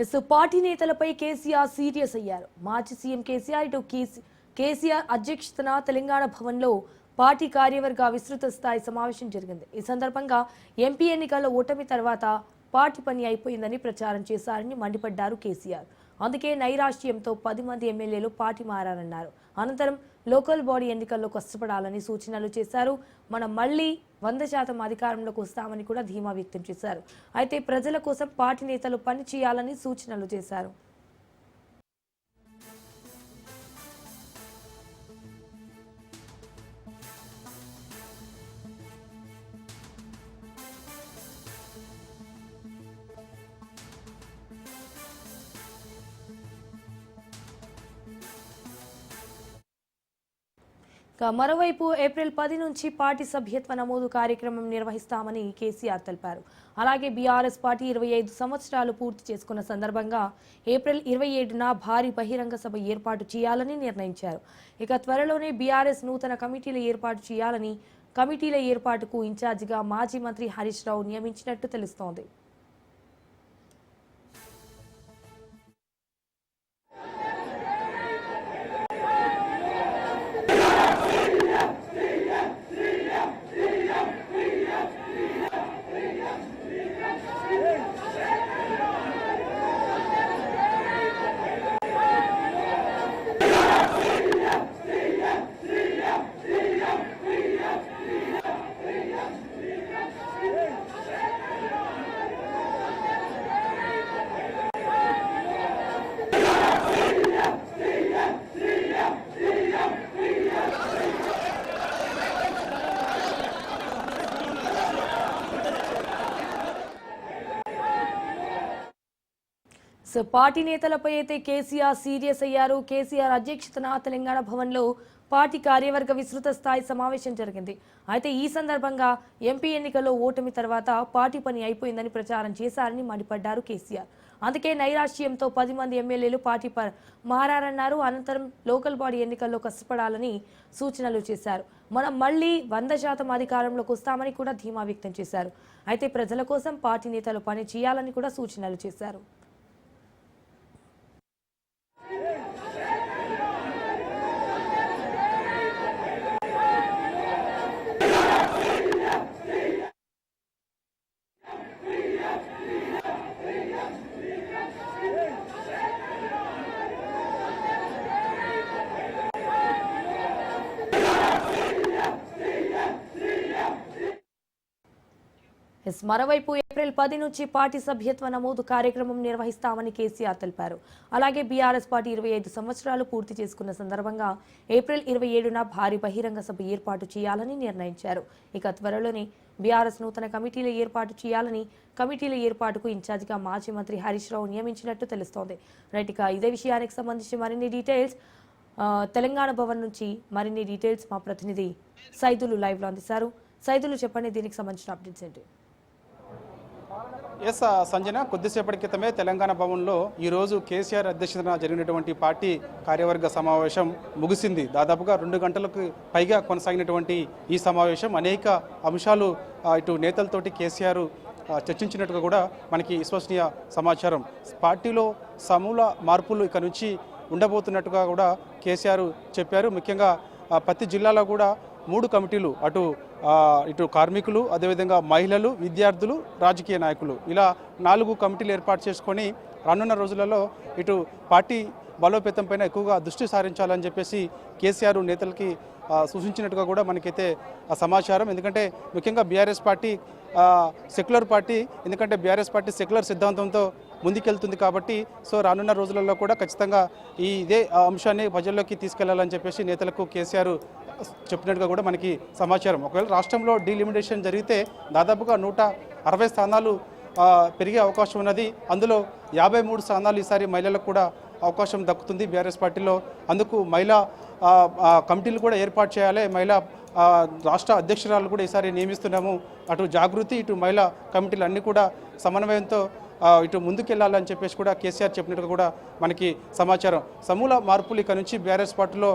Yes party నేతలపై KCR serious అయ్యారు. మాజీ సీఎం కేసీఆర్ ఇటు కేసీ- కేసీఆర్ అధ్యక్షతన తెలంగాణ భవన్లో పార్టీ కార్యవర్గ విస్తృత స్థాయి సమావేశం జరిగింది. ఈ సందర్భంగా ఎంపీ ఎన్నికల ఓటమి తర్వాత పార్టీ పని అయిపోయిందని ప్రచారం చేశారని మండిపడ్డారు కేసీఆర్. అందుకే నైరాశ్యంతో పది మంది ఎమ్మెల్యేలు పార్టీ మారారన్నారు. అనంతరం లోకల్ బాడీ ఎన్నికల్లో కష్టపడాలని సూచనలు చేశారు. మనం మళ్ళీ వంద శాతం అధికారంలోకి వస్తామని కూడా ధీమా వ్యక్తం చేశారు. అయితే ప్రజల కోసం పార్టీ నేతలు పని చేయాలని సూచనలు చేశారు. మరోవైపు ఏప్రిల్ పది నుంచి పార్టీ సభ్యత్వ నమోదు కార్యక్రమం నిర్వహిస్తామని కేసీఆర్ తెలిపారు. అలాగే బీఆర్ఎస్ పార్టీ ఇరవై ఐదు సంవత్సరాలు పూర్తి చేసుకున్న సందర్భంగా ఏప్రిల్ ఇరవై ఏడున భారీ బహిరంగ సభ ఏర్పాటు చేయాలని నిర్ణయించారు. ఇక త్వరలోనే బీఆర్ఎస్ నూతన కమిటీలు ఏర్పాటు చేయాలని కమిటీల ఏర్పాటుకు ఇన్ఛార్జిగా మాజీ మంత్రి హరీష్ రావు నియమించినట్టు తెలుస్తోంది. సో పార్టీ నేతలపై అయితే కేసీఆర్ సీరియస్ అయ్యారు. కేసీఆర్ అధ్యక్షతన తెలంగాణ భవన్లో పార్టీ కార్యవర్గ విస్తృత స్థాయి సమావేశం జరిగింది. అయితే ఈ సందర్భంగా ఎంపీ ఎన్నికల్లో ఓటమి తర్వాత పార్టీ పని అయిపోయిందని ప్రచారం చేశారని మండిపడ్డారు కేసీఆర్. అందుకే నైరాశ్యంతో పది మంది ఎమ్మెల్యేలు పార్టీ ప మారారన్నారు. అనంతరం లోకల్ బాడీ ఎన్నికల్లో కష్టపడాలని సూచనలు చేశారు. మనం మళ్ళీ వంద శాతం అధికారంలోకి వస్తామని కూడా ధీమా వ్యక్తం చేశారు. అయితే ప్రజల కోసం పార్టీ నేతలు పని చేయాలని కూడా సూచనలు చేశారు. కాంగ్రెస్. మరోవైపు ఏప్రిల్ పది నుంచి పార్టీ సభ్యత్వ నమోదు కార్యక్రమం నిర్వహిస్తామని కేసీఆర్ తెలిపారు. అలాగే బీఆర్ఎస్ పార్టీ ఇరవై ఐదు సంవత్సరాలు పూర్తి చేసుకున్న సందర్భంగా ఏప్రిల్ ఇరవై ఏడున భారీ బహిరంగ సభ ఏర్పాటు చేయాలని నిర్ణయించారు. ఇక త్వరలోనే బీఆర్ఎస్ నూతన కమిటీలు ఏర్పాటు చేయాలని కమిటీల ఏర్పాటుకు ఇన్ఛార్జిగా మాజీ మంత్రి హరీష్ రావు నియమించినట్టు తెలుస్తోంది. రైట్ ఇక ఇదే విషయానికి సంబంధించి మరిన్ని డీటెయిల్స్. తెలంగాణ భవన్ నుంచి మరిన్ని డీటెయిల్స్ మా ప్రతినిధి సైదులు లైవ్లో అందిస్తారు. సైదులు చెప్పండి దీనికి సంబంధించిన అప్డేట్స్ ఏంటి? ఎస్ సంజన కొద్దిసేపటి క్రితమే తెలంగాణ భవన్లో ఈరోజు కేసీఆర్ అధ్యక్షతన జరిగినటువంటి పార్టీ కార్యవర్గ సమావేశం ముగిసింది. దాదాపుగా రెండు గంటలకు పైగా కొనసాగినటువంటి ఈ సమావేశం అనేక అంశాలు ఇటు నేతలతోటి కేసీఆర్ చర్చించినట్టుగా కూడా మనకి విశ్వసనీయ సమాచారం. పార్టీలో సమూల మార్పులు ఇక నుంచి ఉండబోతున్నట్టుగా కూడా కేసీఆర్ చెప్పారు. ముఖ్యంగా ప్రతి జిల్లాలో కూడా మూడు కమిటీలు అటు ఇటు కార్మికులు అదేవిధంగా మహిళలు విద్యార్థులు రాజకీయ నాయకులు. ఇలా నాలుగు కమిటీలు ఏర్పాటు చేసుకొని రానున్న రోజులలో ఇటు పార్టీ బలోపేతం పైన ఎక్కువగా దృష్టి సారించాలని చెప్పేసి కేసీఆర్ నేతలకి సూచించినట్టుగా కూడా మనకైతే సమాచారం. ఎందుకంటే ముఖ్యంగా బీఆర్ఎస్ పార్టీ సెక్యులర్ పార్టీ ఎందుకంటే బీఆర్ఎస్ పార్టీ సెక్యులర్ సిద్ధాంతంతో ముందుకెళ్తుంది కాబట్టి సో రానున్న రోజులలో కూడా ఖచ్చితంగా ఈ ఇదే అంశాన్ని ప్రజల్లోకి తీసుకెళ్ళాలని చెప్పేసి నేతలకు కేసీఆర్ చెప్పినట్టుగా కూడా మనకి సమాచారం. ఒకవేళ రాష్ట్రంలో డీలిమిటేషన్ జరిగితే దాదాపుగా నూట అరవై స్థానాలు పెరిగే అవకాశం ఉన్నది. అందులో యాభై మూడు స్థానాలు ఈసారి మహిళలకు కూడా అవకాశం దక్కుతుంది బీఆర్ఎస్ పార్టీలో. అందుకు మహిళా కమిటీలు కూడా ఏర్పాటు చేయాలి. మహిళా రాష్ట్ర అధ్యక్షురాలు కూడా ఈసారి నియమిస్తున్నాము. అటు జాగృతి ఇటు మహిళా కమిటీలు అన్నీ కూడా సమన్వయంతో ఇటు ముందుకెళ్ళాలని చెప్పేసి కూడా కేసీఆర్ చెప్పినట్టుగా కూడా మనకి సమాచారం. సమూల మార్పులు ఇక నుంచి బీఆర్ఎస్ పార్టీలో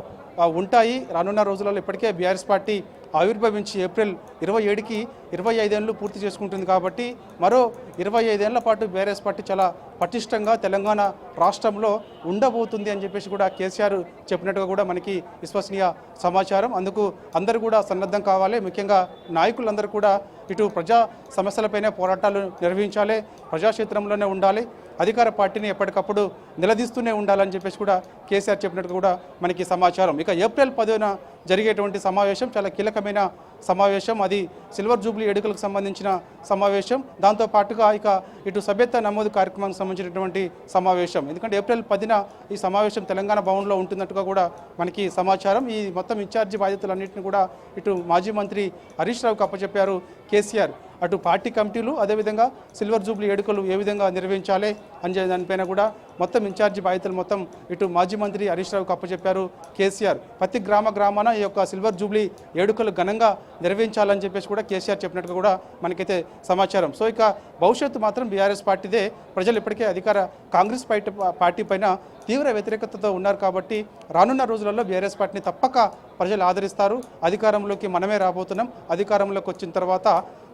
ఉంటాయి. రానున్న రోజులలో ఇప్పటికే బీఆర్ఎస్ పార్టీ ఆవిర్భవించి ఏప్రిల్ ఇరవై ఏడుకి ఇరవై ఐదేళ్ళు పూర్తి చేసుకుంటుంది కాబట్టి మరో ఇరవై ఐదేళ్ళ పాటు బీఆర్ఎస్ పార్టీ చాలా పటిష్టంగా తెలంగాణ రాష్ట్రంలో ఉండబోతుంది అని చెప్పేసి కూడా కేసీఆర్ చెప్పినట్టుగా కూడా మనకి విశ్వసనీయ సమాచారం. అందుకు అందరూ కూడా సన్నద్ధం కావాలి. ముఖ్యంగా నాయకులందరూ కూడా ఇటు ప్రజా సమస్యలపైనే పోరాటాలు నిర్వహించాలి. ప్రజాక్షేత్రంలోనే ఉండాలి. అధికార పార్టీని ఎప్పటికప్పుడు నిలదీస్తూనే ఉండాలని చెప్పేసి కూడా కేసీఆర్ చెప్పినట్టు కూడా మనకి సమాచారం. ఇక ఏప్రిల్ పదిన జరిగేటువంటి సమావేశం చాలా కీలకమైన సమావేశం అది సిల్వర్ జూబ్లీ ఎడుకలకు సంబంధించిన సమావేశం. దాంతో పాటుగా ఇక ఇటు సభ్యత నమోదు కార్యక్రమానికి సంబంధించినటువంటి సమావేశం. ఎందుకంటే ఏప్రిల్ పదిన ఈ సమావేశం తెలంగాణ భవన్లో ఉంటున్నట్టుగా కూడా మనకి సమాచారం. ఈ మొత్తం ఇన్ఛార్జి బాధ్యతలన్నింటినీ కూడా ఇటు మాజీ మంత్రి హరీష్ రావుకు అప్పచెప్పారు కేసీఆర్. అటు పార్టీ కమిటీలు అదేవిధంగా సిల్వర్ జూబ్లీ ఎడుకలు ఏ విధంగా నిర్వహించాలి అని దానిపైన కూడా మొత్తం ఇన్ఛార్జి బాధ్యతలు మొత్తం ఇటు మాజీ మంత్రి హరీష్ రావుకు అప్పచెప్పారు కేసీఆర్. ప్రతి గ్రామ గ్రామాన ఈ యొక్క సిల్వర్ జూబ్లీ ఏడుకలు ఘనంగా నిర్వహించాలని చెప్పేసి కూడా కేసీఆర్ చెప్పినట్టుగా కూడా మనకైతే సమాచారం. సో ఇక భవిష్యత్తు మాత్రం బీఆర్ఎస్ పార్టీదే. ప్రజలు ఇప్పటికే అధికార కాంగ్రెస్ పార్టీ పార్టీ పైన తీవ్ర వ్యతిరేకతతో ఉన్నారు కాబట్టి రానున్న రోజులలో బీఆర్ఎస్ పార్టీని తప్పక ప్రజలు ఆదరిస్తారు. అధికారంలోకి మనమే రాబోతున్నాం. అధికారంలోకి వచ్చిన తర్వాత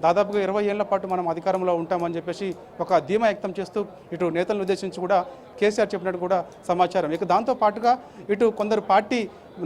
దాదాపుగా ఇరవై ఏళ్ళ పాటు మనం అధికారంలో ఉంటామని చెప్పేసి ఒక ధీమా వ్యక్తం చేస్తూ ఇటు నేతలను ఉద్దేశించి కూడా కేసీఆర్ చెప్పినట్టు కూడా సమాచారం. ఇక దాంతో పాటుగా ఇటు కొందరు పార్టీ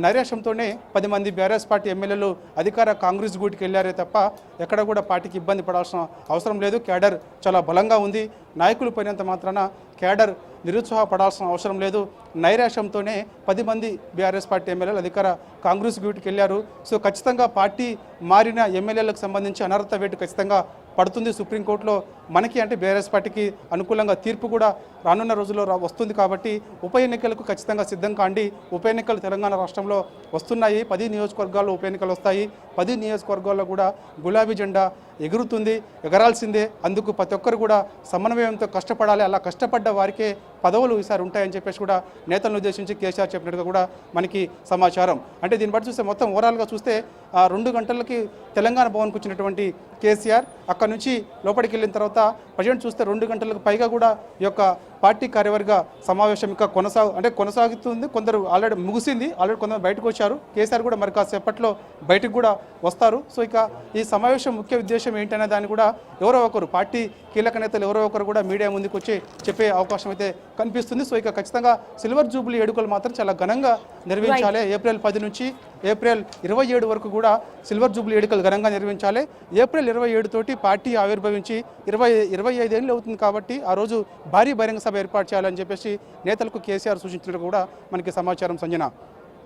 నైరాశ్యంతోనే పది మంది బీఆర్ఎస్ పార్టీ ఎమ్మెల్యేలు అధికార కాంగ్రెస్ గూటికి వెళ్ళారే తప్ప ఎక్కడ కూడా పార్టీకి ఇబ్బంది పడాల్సిన అవసరం లేదు. క్యాడర్ చాలా బలంగా ఉంది. నాయకులు పోయినంత మాత్రాన కేడర్ నిరుత్సాహపడాల్సిన అవసరం లేదు. నైరాశ్యంతోనే పది మంది బీఆర్ఎస్ పార్టీ ఎమ్మెల్యేలు అధికార కాంగ్రెస్ గూటికి వెళ్ళారు. సో ఖచ్చితంగా పార్టీ మారిన ఎమ్మెల్యేలకు సంబంధించి అనర్హత వేటు ఖచ్చితంగా పడుతుంది సుప్రీంకోర్టులో. మనకి అంటే బీఆర్ఎస్ పార్టీకి అనుకూలంగా తీర్పు కూడా రానున్న రోజుల్లో వస్తుంది కాబట్టి ఉప ఎన్నికలకు ఖచ్చితంగా సిద్ధం కాండి. ఉప ఎన్నికలు తెలంగాణ రాష్ట్రంలో వస్తున్నాయి. పది నియోజకవర్గాల్లో ఉప ఎన్నికలు వస్తాయి. పది నియోజకవర్గాల్లో కూడా గులాబీ జెండా ఎగురుతుంది ఎగరాల్సిందే. అందుకు ప్రతి ఒక్కరు కూడా సమన్వయంతో కష్టపడాలి. అలా కష్టపడ్డ వారికే పదవులు ఈసారి ఉంటాయని చెప్పేసి కూడా నేతలను ఉద్దేశించి కేసీఆర్ చెప్పినట్టుగా కూడా మనకి సమాచారం. అంటే దీన్ని బట్టి చూస్తే మొత్తం ఓవరాల్గా చూస్తే ఆ రెండు గంటలకి తెలంగాణ భవన్కి వచ్చినటువంటి కేసీఆర్ అక్కడ నుంచి లోపలికి వెళ్ళిన తర్వాత ప్రజెంట్ చూస్తే రెండు గంటలకు పైగా కూడా ఈ యొక్క పార్టీ కార్యవర్గ సమావేశం ఇంకా కొనసాగు అంటే కొనసాగుతుంది. కొందరు ఆల్రెడీ ముగిసింది. ఆల్రెడీ కొందరు బయటకు వచ్చారు. కేసీఆర్ కూడా మరి కాసేపట్లో బయటకు కూడా వస్తారు. సో ఇక ఈ సమావేశం ముఖ్య ఉద్దేశం ఏంటనే దాన్ని కూడా ఎవరో ఒకరు పార్టీ కీలక నేతలు ఎవరో ఒకరు కూడా మీడియా ముందుకు వచ్చి చెప్పే అవకాశం అయితే కనిపిస్తుంది. సో ఇక ఖచ్చితంగా సిల్వర్ జూబ్లీ ఎడుకలు మాత్రం చాలా ఘనంగా నిర్వహించాలి. ఏప్రిల్ పది నుంచి ఏప్రిల్ ఇరవై ఏడు వరకు కూడా సిల్వర్ జూబ్లీ ఎడుకలు ఘనంగా నిర్వహించాలి. ఏప్రిల్ ఇరవై ఏడు తోటి పార్టీ ఆవిర్భవించి ఇరవై ఇరవై ఐదేళ్ళు అవుతుంది కాబట్టి ఆ రోజు భారీ బహిరంగ సభ ఏర్పాటు చేయాలని చెప్పేసి నేతలకు కేసీఆర్ సూచించినట్టు కూడా మనకి సమాచారం Sanjana.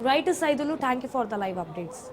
Right Saidulu thank you for the live updates